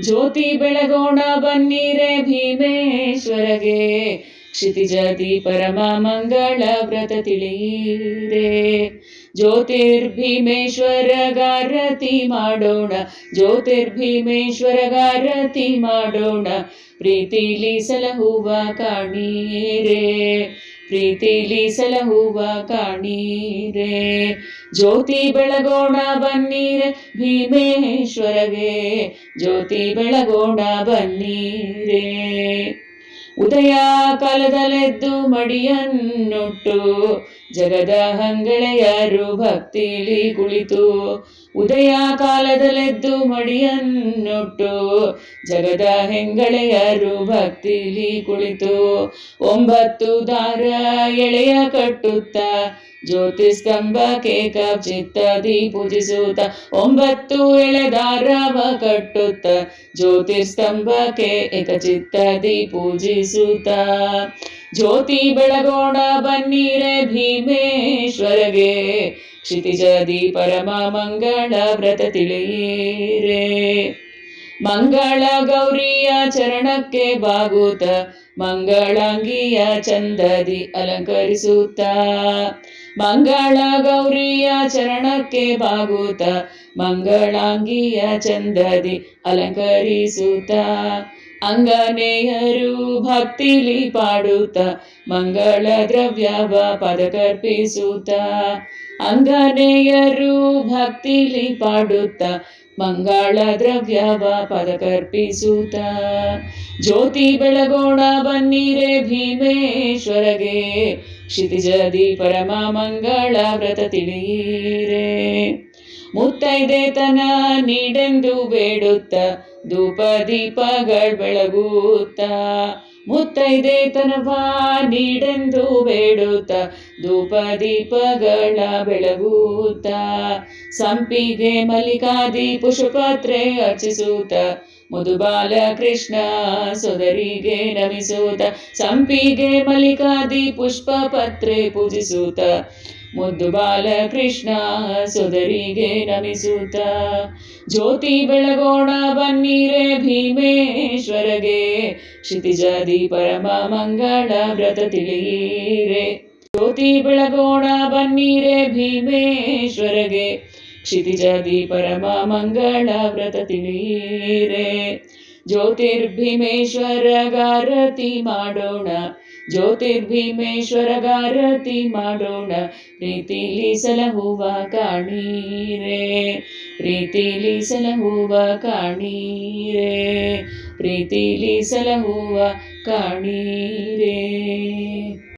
ಜ್ಯೋತಿ ಬೆಳಗೋಣ ಬನ್ನಿರೆ ಭೀಮೇಶ್ವರಗೆ. ಕ್ಷಿತಿಜ ಪರಮ ಮಂಗಳ ವ್ರತ ತಿಳಿಯಿರೆ. ಜ್ಯೋತಿರ್ಭೀಮೇಶ್ವರ ಗಾರತಿ ಮಾಡೋಣ ಜ್ಯೋತಿರ್ಭೀಮೇಶ್ವರ ಗಾರತಿ ಮಾಡೋಣ. ಪ್ರೀತಿಲಿ ಸಲಹುವ ಕಾಣೀರೆ. ಪ್ರೀತಿಲಿ ಸಲಹುವ ಕಾಣೀರೆ ಜ್ಯೋತಿ ಬೆಳಗೋಣ ಬನ್ನೀರೆ ಭೀಮೇಶ್ವರಗೆ ಜ್ಯೋತಿ ಬೆಳಗೋಣ ಬನ್ನೀರೆ. ಉದಯ ಕಾಲದಲ್ಲೆದ್ದು ಮಡಿಯನ್ನುಟ್ಟು, ಜಗದ ಹಂಗಳೆಯರು ಭಕ್ತಿಲಿ ಕುಳಿತು ಉದಯ ಕಾಲದಲ್ಲೆದ್ದು ಮಡಿಯನ್ನುಟ್ಟು, ಜಗದ ಹೆಂಗಳೆಯರು ಭಕ್ತಿಲಿ ಕುಳಿತು, ಒಂಬತ್ತು ದಾರ ಎಳೆಯ ಕಟ್ಟುತ್ತ ಜ್ಯೋತಿ ಕೇಕ ಚಿತ್ತದಿ ಪೂಜಿಸುತ್ತ ಒಂಬತ್ತು ಎಳೆದಾರವ ಕಟ್ಟುತ್ತ ಜ್ಯೋತಿಸ್ತಂಭಕ್ಕೆ ಏಕಚಿತ್ತದಿ ಪೂಜಿಸುತ್ತ. ಜ್ಯೋತಿ ಬೆಳಗೋಣ ಬನ್ನೀರೆ ಭೀಮೇಶ್ವರಗೆ, ಕ್ಷಿತಿಜದಿ ಪರಮ ಮಂಗಳ ವ್ರತ ತಿಳಿಯಿರೆ. ಮಂಗಳ ಗೌರಿಯ ಚರಣಕ್ಕೆ ಬಾಗುತ್ತ ಮಂಗಳಾಂಗಿಯ ಚಂದದಿ ಅಲಂಕರಿಸುತ್ತ. ಮಂಗಳ ಗೌರಿಯ ಚರಣಕ್ಕೆ ಬಾಗುತ್ತ. ಮಂಗಳಾಂಗಿಯ ಚಂದದಿ ಅಲಂಕರಿಸುತ್ತ. ಅಂಗನೇಯರು ಭಕ್ತಿಲಿ ಪಾಡುತ್ತ ಮಂಗಳ ದ್ರವ್ಯವ ಪದಕರ್ಪಿಸುತ್ತ ಅಂಗನೇಯರು ಭಕ್ತಿಲಿ ಪಾಡುತ್ತ ಮಂಗಳ ದ್ರವ್ಯವ ಪದಕರ್ಪಿಸುತ್ತ ಜ್ಯೋತಿ ಬೆಳಗೋಣ ಬನ್ನಿರೆ ಭೀಮೇಶ್ವರಗೆ. ಕ್ಷಿತಿಜದಿ ಪರಮ ಮಂಗಳ ವ್ರತ ತಿಳಿಯಿರೆ. ಮುತ್ತೈದೆತನ ನೀಡೆಂದು ಬೇಡುತ್ತ. ಧೂಪ ದೀಪಗಳ ಬೆಳಗುತ್ತ ಮುತ್ತೈದೆತನವ ನೀಡೆಂದು ಬೇಡುತ್ತ ಧೂಪ ದೀಪಗಳ ಬೆಳಗುತ್ತ. ಸಂಪಿಗೆ ಮಲ್ಲಿಕಾದಿ ಪುಷ್ಪತ್ರೆ ಅರ್ಚಿಸುತ್ತ ಮುದುಬಾಲ ಕೃಷ್ಣ ಸೋದರಿಗೆ ನಮಿಸುತ್ತ, ಸಂಪಿಗೆ ಮಲ್ಲಿಕಾದಿ ಪುಷ್ಪ ಪತ್ರೆ ಪೂಜಿಸುತ್ತ. ಮುದ್ದು ಬಾಲಕೃಷ್ಣ ಸೊದರಿಗೆ ನಮಿಸುತ್ತ. ಜ್ಯೋತಿ ಬೆಳಗೋಣ ಬನ್ನಿರೆ ಭೀಮೇಶ್ವರಗೆ. ಕ್ಷಿತಿಜಾದಿ ಪರಮ ಮಂಗಳ ವ್ರತ ತಿಳಿಯಿರೆ. ಜ್ಯೋತಿ ಬೆಳಗೋಣ ಬನ್ನಿರೆ ಭೀಮೇಶ್ವರಗೆ. ಕ್ಷಿತಿಜಾದಿ ಪರಮ ಮಂಗಳ ವ್ರತ ತಿಳಿಯಿರೆ. ಜ್ಯೋತಿರ್ಭೀಮೇಶ್ವರ ಗಾರತಿ ಮಾಡೋಣ ಜ್ಯೋತಿರ್ಭೀಮೇಶ್ವರ ಗಾರತಿ ಮಾಡೋಣ. ಪ್ರೀತಿಲಿ ಸಲಹುವ ಕಾಣೀರೆ, ಪ್ರೀತಿಲಿ ಸಲಹುವ ಕಾಣೀರೆ, ಪ್ರೀತಿಲಿ ಸಲಹುವ ಕಾಣೀರೆ.